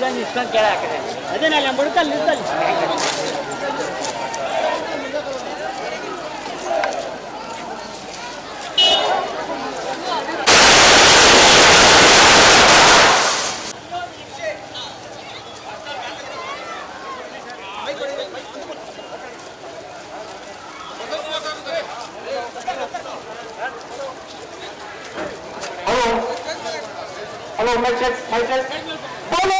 ಇದ್ರಲ್ಲಿ ನಿಂತ್ಕೊಂಡು ಕೆಳ ಹಾಕಿದೆ ಅದೇ ನಾನು ಮುಡುಕಲ್ಲಿ ನಿಂತಲ್ಲಿ Hello, my friend, my friend. Hello.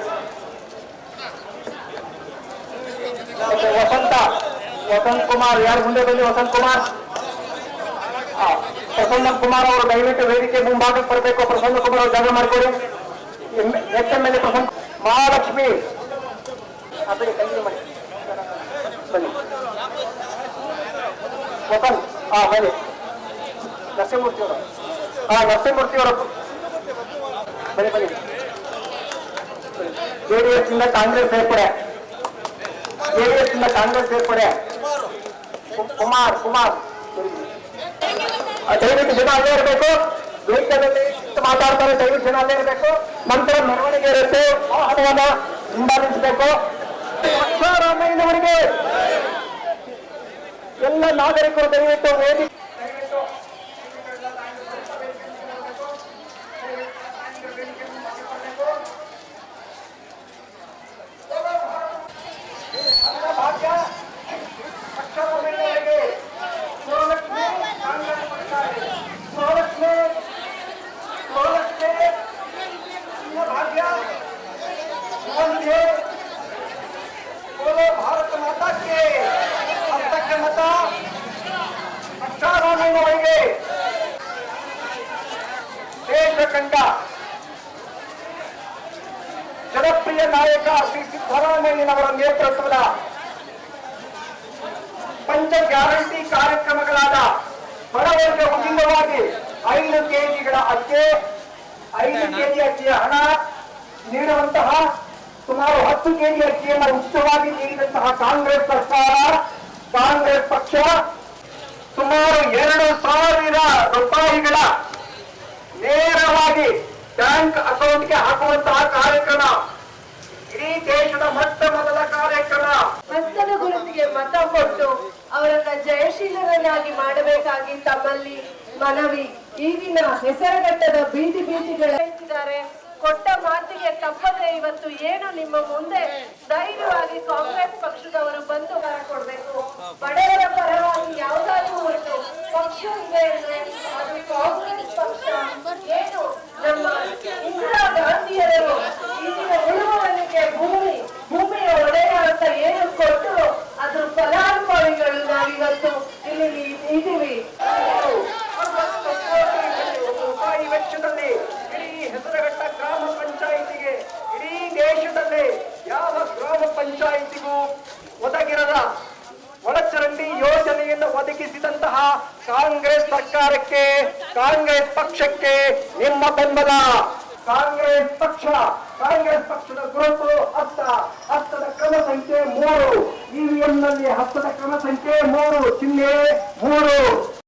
ಮತ್ತೆ ವಸಂತ. ವಸಂತ್ ಕುಮಾರ್, ಯಾರು ಮುಂದೆ ಬನ್ನಿ? ವಸಂತ್ ಕುಮಾರ್. ಪ್ರಸನ್ನ ಕುಮಾರ್ ಅವರು ದಯವಿಟ್ಟು ವೇದಿಕೆ ಮುಂಭಾಗಕ್ಕೆ ಬರಬೇಕು. ಪ್ರಸನ್ನ ಕುಮಾರ್ ಅವರು ಜಾಗ ಮಾಡಿಕೊಡಿ. H M L A Prasanna Mahalakshmi. ಮಾಡಿ. ಬನ್ನಿ. ವಸಂತ್ ಹಾ ಬನ್ನಿ. ನರಸಿಂಹಮೂರ್ತಿ ಅವರು. ಹಾ ನರಸಿಂಹಮೂರ್ತಿ ಅವರು. ಬನ್ನಿ ಬನ್ನಿ. ಜೆಡಿಎಸ್ ಇಂದ ಕಾಂಗ್ರೆಸ್ ಸೇರ್ಪಡೆ. ಜೆಡಿಎಸ್ ಕಾಂಗ್ರೆಸ್ ಸೇರ್ಪಡೆ. ಕುಮಾರ್ ಕುಮಾರ್. ದಯವಿಟ್ಟು ಜನ ಅಲ್ಲೇ ಇರಬೇಕು. ವೇದಿಕೆಯಲ್ಲಿ ಮಾತಾಡ್ತಾರೆ, ದಯವಿಟ್ಟು ಜನ ಇರಬೇಕು. ನಂತರ ಮೆರವಣಿಗೆ ಇರುತ್ತೆ. ವಾಹನವನ್ನ ಹಿಂಬಾಲಿಸಬೇಕು. ಎಲ್ಲ ನಾಗರಿಕರು ದಯವಿಟ್ಟು ವೇದಿಕೆ ಕಂಡ ಜನಪ್ರಿಯ ನಾಯಕ ಶ್ರೀ ಸಿದ್ದರಾಮಯ್ಯನವರ ನೇತೃತ್ವದ ಪಂಚ ಗ್ಯಾರಂಟಿ ಕಾರ್ಯಕ್ರಮಗಳಾದ ಬಡವರಿಗೆ ಉಚಿತವಾಗಿ ಐದು ಕೆಜಿಗಳ ಅಕ್ಕಿ, ಐದು ಕೆಜಿ ಅಕ್ಕಿಯ ಹಣ ನೀಡುವಂತಹ ಸುಮಾರು ಹತ್ತು ಕೆಜಿ ಅಕ್ಕಿಯನ್ನು ಉಚಿತವಾಗಿ ನೀಡಿದಂತಹ ಕಾಂಗ್ರೆಸ್ ಸರ್ಕಾರ, ಕಾಂಗ್ರೆಸ್ ಪಕ್ಷ ಸುಮಾರು ಎರಡು ಸಾವಿರ ರೂಪಾಯಿಗಳ ನೇರವಾಗಿ ಬ್ಯಾಂಕ್ ಅಕೌಂಟ್ಗೆ ಹಾಕುವಂತಹ ಕಾರ್ಯಕ್ರಮ. ಇಡೀ ದೇಶದ ಮೊಟ್ಟ ಮೊದಲ ಕಾರ್ಯಕ್ರಮ. ಹಸ್ತದ ಗುರುತಿಗೆ ಮತ ಕೊಟ್ಟು ಅವರನ್ನ ಜಯಶೀಲರನ್ನಾಗಿ ಮಾಡಬೇಕಾಗಿ ತಮ್ಮಲ್ಲಿ ಮನವಿ. ಈಗಿನ ಹೆಸರುಗಟ್ಟದ ಬೀದಿ ಬೀದಿಗಳ ಕೊಟ್ಟ ಮಾತಿಗೆ ತಪ್ಪದೆ ಇವತ್ತು ಏನು ನಿಮ್ಮ ಮುಂದೆ? ಕಾಂಗ್ರೆಸ್ ಸರ್ಕಾರಕ್ಕೆ, ಕಾಂಗ್ರೆಸ್ ಪಕ್ಷಕ್ಕೆ ನಿಮ್ಮ ಬೆಂಬಲ. ಕಾಂಗ್ರೆಸ್ ಪಕ್ಷ, ಕಾಂಗ್ರೆಸ್ ಪಕ್ಷದ ಗುರುತು ಹತ್ತ ಹತ್ತದ ಕ್ರಮ ಸಂಖ್ಯೆ ಮೂರು. ಇವಿಎಂ ನಲ್ಲಿ ಹಸ್ತದ ಕ್ರಮ ಸಂಖ್ಯೆ ಮೂರು. ಚಿಹ್ನೆ ಮೂರು.